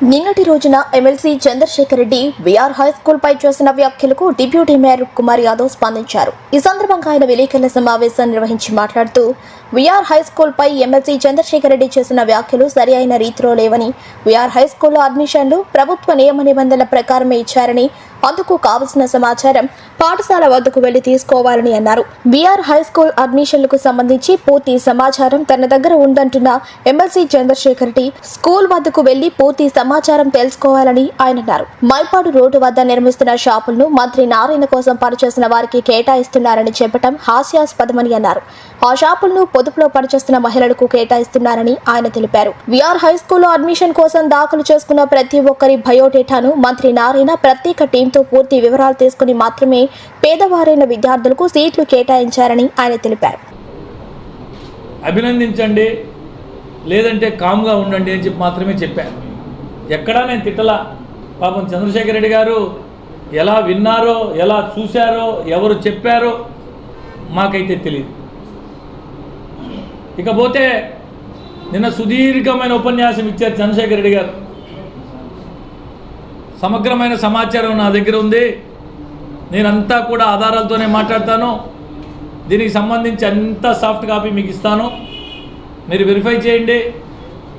నిన్నటి రోజున MLC Chandrasekhar Reddy VR high school పై చేసిన వ్యాఖ్యలకు డిప్యూటీ మేయర్ కుమార్ యాదవ్ స్పందించారు. ఈ సందర్భంగా ఆయన విలేకరుల సమావేశం నిర్వహించి మాట్లాడుతూ విఆర్ హై స్కూల్ పై ఎమ్మెల్సీ చంద్రశేఖర్ రెడ్డి చేసిన వ్యాఖ్యలు సరి అయిన రీతిలో లేవని విఆర్ హై స్కూల్లో అడ్మిషన్లు ప్రభుత్వ నియమ నిబంధనల ప్రకారమే ఇచ్చారని అందుకు కావలసిన సమాచారం పాఠశాల వద్దకు వెళ్ళి తీసుకోవాలని అన్నారు. బీఆర్ హై స్కూల్ అడ్మిషన్లకు సంబంధించి పూర్తి సమాచారం తన దగ్గర ఉందంటున్న ఎమ్మెల్సీ చంద్రశేఖర్ రెడ్డి స్కూల్ వద్దకు వెళ్ళి పూర్తి సమాచారం తెలుసుకోవాలని ఆయన అన్నారు. మైపాడు రోడ్డు వద్ద నిర్మిస్తున్న షాపులను మంత్రి నారాయణ కోసం పనిచేసిన వారికి కేటాయిస్తున్నారని చెప్పడం హాస్యాస్పదమని అన్నారు. ఆ షాపులను పొదుపులో పనిచేస్తున్న మహిళలకు కేటాయిస్తున్నారని ఆయన తెలిపారు. విఆర్ హై స్కూల్లో అడ్మిషన్ కోసం దాఖలు చేసుకున్న ప్రతి ఒక్కరి బయోడేటాను మంత్రి నారాయణ ప్రత్యేక టీంతో పూర్తి వివరాలు తీసుకుని మాత్రమే పేదవారైన విద్యార్థులకు సీట్లు కేటాయించారని ఆయన తెలిపారు. అభినందించండి లేదంటే కామ్గా ఉండండి అని చెప్పి మాత్రమే చెప్పాను. ఎక్కడా నేను తిట్టలా. పాపం చంద్రశేఖర్ రెడ్డి గారు ఎలా విన్నారో ఎలా చూశారో ఎవరు చెప్పారో మాకైతే తెలియదు ఇకపోతే నిన్న సుదీర్ఘమైన ఉపన్యాసం ఇచ్చారు చంద్రశేఖర్ రెడ్డి గారు. సమగ్రమైన సమాచారం నా దగ్గర ఉంది. నేనంతా కూడా ఆధారాలతోనే మాట్లాడతాను. దీనికి సంబంధించి అంత సాఫ్ట్ కాపీ మీకు ఇస్తాను. మీరు వెరిఫై చేయండి.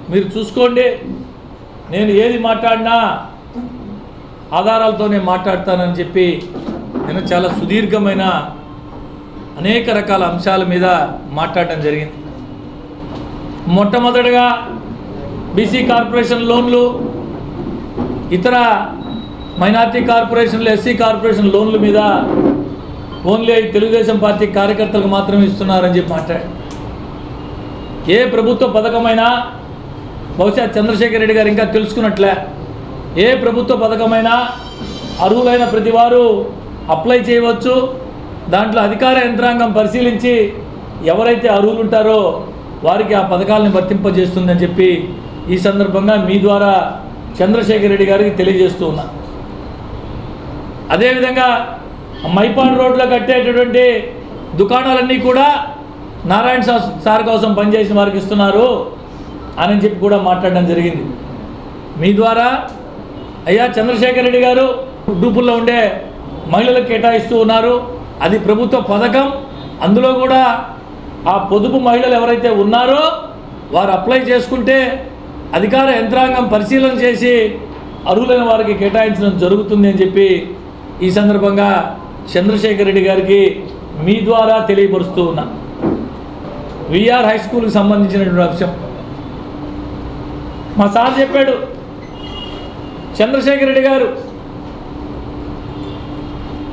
మీరు చూసుకోండి. నేను ఏది మాట్లాడినా ఆధారాలతోనే మాట్లాడతానని చెప్పి నేను చాలా సుదీర్ఘమైన అనేక రకాల అంశాల మీద మాట్లాడడం జరిగింది. మొట్టమొదటిగా బీసీ కార్పొరేషన్ లోన్లు ఇతర మైనార్టీ కార్పొరేషన్లు ఎస్సీ కార్పొరేషన్ లోన్ల మీద ఓన్లీ తెలుగుదేశం పార్టీ కార్యకర్తలకు మాత్రమే ఇస్తున్నారని చెప్పి మాట్లాడారు. ఏ ప్రభుత్వ పథకమైనా బహుశా చంద్రశేఖర్ రెడ్డి గారు ఇంకా తెలుసుకున్నట్లే. ఏ ప్రభుత్వ పథకమైనా అర్హులైన ప్రతి వారు అప్లై చేయవచ్చు. దాంట్లో అధికార యంత్రాంగం పరిశీలించి ఎవరైతే అర్హులు ఉంటారో వారికి ఆ పథకాలను వర్తింపజేస్తుందని చెప్పి ఈ సందర్భంగా మీ ద్వారా చంద్రశేఖర్ రెడ్డి గారికి తెలియజేస్తూ ఉన్నా. అదేవిధంగా మైపాడు రోడ్లో కట్టేటటువంటి దుకాణాలన్నీ కూడా నారాయణ సార్ కోసం పనిచేసిన వారికి ఇస్తున్నారు. అని చెప్పి కూడా మాట్లాడడం జరిగింది. మీ ద్వారా అయ్యా చంద్రశేఖర్ రెడ్డి గారు గ్రూపుల్లో ఉండే మహిళలకు కేటాయిస్తూ ఉన్నారు. అది ప్రభుత్వ పథకం. అందులో కూడా ఆ పొదుపు మహిళలు ఎవరైతే ఉన్నారో వారు అప్లై చేసుకుంటే అధికార యంత్రాంగం పరిశీలన చేసి అర్హులైన వారికి కేటాయించడం జరుగుతుంది అని చెప్పి ఈ సందర్భంగా చంద్రశేఖర్ రెడ్డి గారికి మీ ద్వారా తెలియపరుస్తూ ఉన్నా. విఆర్ హై స్కూల్కి సంబంధించినటువంటి అంశం. మా సార్ చెప్పాడు చంద్రశేఖర్ రెడ్డి గారు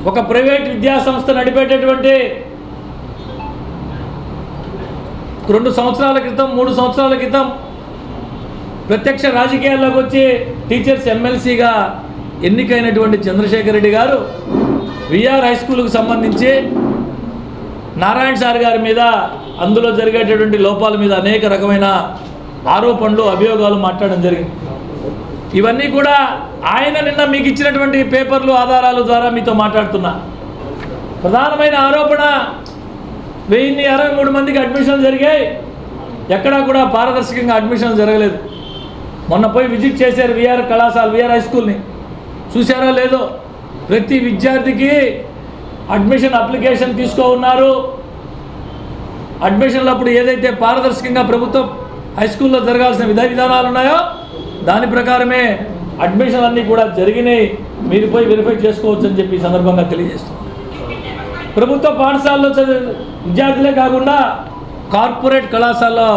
ఒక ప్రైవేట్ విద్యా సంస్థ నడిపేటటువంటి రెండు సంవత్సరాల క్రితం మూడు సంవత్సరాల క్రితం ప్రత్యక్ష రాజకీయాల్లోకి వచ్చి టీచర్స్ ఎమ్మెల్సీగా ఎన్నికైనటువంటి చంద్రశేఖర్ రెడ్డి గారు విఆర్ హై స్కూల్కు సంబంధించి నారాయణ సార్ గారి మీద అందులో జరిగేటటువంటి లోపాల మీద అనేక రకమైన ఆరోపణలు అభియోగాలు మాట్లాడడం జరిగింది. ఇవన్నీ కూడా ఆయన నిన్న మీకు ఇచ్చినటువంటి పేపర్లు ఆధారాలు ద్వారా మీతో మాట్లాడుతున్నా. ప్రధానమైన ఆరోపణ వెయ్యిన్ని అరవై మూడు మందికి అడ్మిషన్లు జరిగాయి. ఎక్కడా కూడా పారదర్శకంగా అడ్మిషన్లు జరగలేదు. మొన్న పోయి విజిట్ చేశారు విఆర్ కళాశాల విఆర్ హై స్కూల్ని. చూసారో లేదో? ప్రతి విద్యార్థికి అడ్మిషన్ అప్లికేషన్ తీసుకో ఉన్నారు. అడ్మిషన్లు అప్పుడు ఏదైతే పారదర్శకంగా ప్రభుత్వం హై స్కూల్లో జరగాల్సిన విధ విధానాలు ఉన్నాయో? దాని ప్రకారమే అడ్మిషన్ అన్నీ కూడా జరిగినాయి. మీరు పోయి వెరిఫై చేసుకోవచ్చు అని చెప్పి సందర్భంగా తెలియజేస్తుంది ప్రభుత్వ పాఠశాలలో చదివే విద్యార్థులే కాకుండా కార్పొరేట్ కళాశాలలో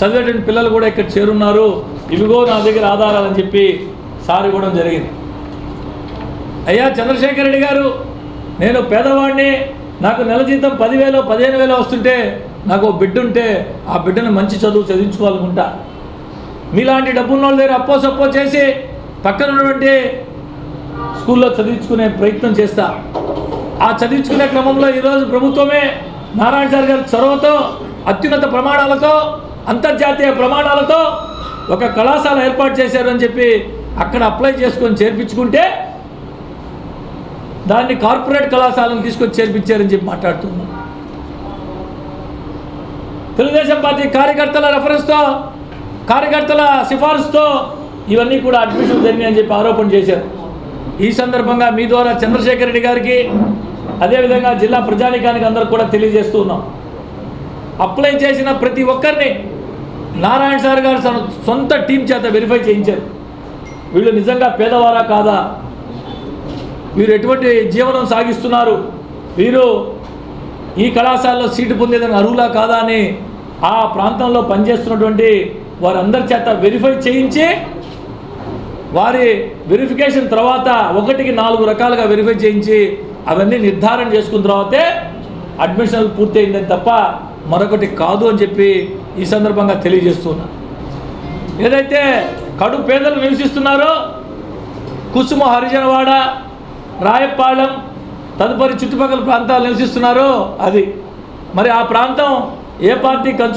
చదివేటువంటి పిల్లలు కూడా ఇక్కడ చేరున్నారు. ఇవిగో నా దగ్గర ఆధారాలని చెప్పి సార్ ఇవ్వడం జరిగింది. అయ్యా చంద్రశేఖర్ రెడ్డి గారు నేను పేదవాడిని. నాకు నెల జీతం పదివేలు పదిహేను వేలు వస్తుంటే నాకు ఓ బిడ్డ ఉంటే ఆ బిడ్డను మంచి చదువు చదివించుకోవాలనుకుంటా. మీలాంటి డబ్బున్న వాళ్ళ దగ్గర అప్పో సప్పో చేసి పక్కన ఉన్నటువంటి స్కూల్లో చదివించుకునే ప్రయత్నం చేస్తా. ఆ చదివించుకునే క్రమంలో ఈరోజు ప్రభుత్వమే నారాయణ సార్ గారి చొరవతో అత్యున్నత ప్రమాణాలతో అంతర్జాతీయ ప్రమాణాలతో ఒక కళాశాల ఏర్పాటు చేశారు అని చెప్పి అక్కడ అప్లై చేసుకొని చేర్పించుకుంటే దాన్ని కార్పొరేట్ కళాశాలను తీసుకొని చేర్పించారని చెప్పి మాట్లాడుతున్నాం. తెలుగుదేశం పార్టీ కార్యకర్తల రెఫరెన్స్తో కార్యకర్తల సిఫార్సుతో ఇవన్నీ కూడా అడ్మిషన్ జరిగినాయి అని చెప్పి ఆరోపణ చేశారు. ఈ సందర్భంగా మీ ద్వారా చంద్రశేఖర్ రెడ్డి గారికి అదేవిధంగా జిల్లా ప్రజానికానికి అందరికి కూడా తెలియజేస్తూ ఉన్నాం. అప్లై చేసిన ప్రతి ఒక్కరిని నారాయణ సార్ గారు తన సొంత టీం చేత వెరిఫై చేయించారు. వీళ్ళు నిజంగా పేదవారా కాదా? వీరు ఎటువంటి జీవనం సాగిస్తున్నారు? వీరు ఈ కళాశాలలో సీటు పొందేదని అర్హులా కాదా అని ఆ ప్రాంతంలో పనిచేస్తున్నటువంటి వారందరి చేత వెరిఫై చేయించి వారి వెరిఫికేషన్ తర్వాత ఒకటికి నాలుగు రకాలుగా వెరిఫై చేయించి అవన్నీ నిర్ధారణ చేసుకున్న తర్వాతే అడ్మిషన్ పూర్తయిందని తప్ప మరొకటి కాదు అని చెప్పి ఈ సందర్భంగా తెలియజేస్తున్నా. ఏదైతే కడు పేదలు నివసిస్తున్నారో కుసుమ హరిజనవాడ రాయపాళెం తదుపరి చుట్టుపక్కల ప్రాంతాలు నివసిస్తున్నారో అది. మరి ఆ ప్రాంతం ఏ పార్టీ కంచు